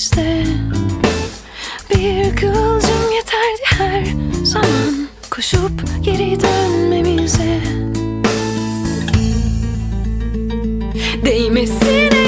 biz Bir kılcım yeterdi her zaman. Koşup geri dönmemize Değmesin.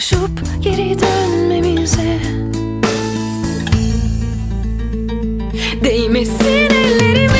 Koşup geri dönmemize. Değmesin ellerime.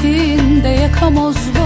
içinde yakamoz var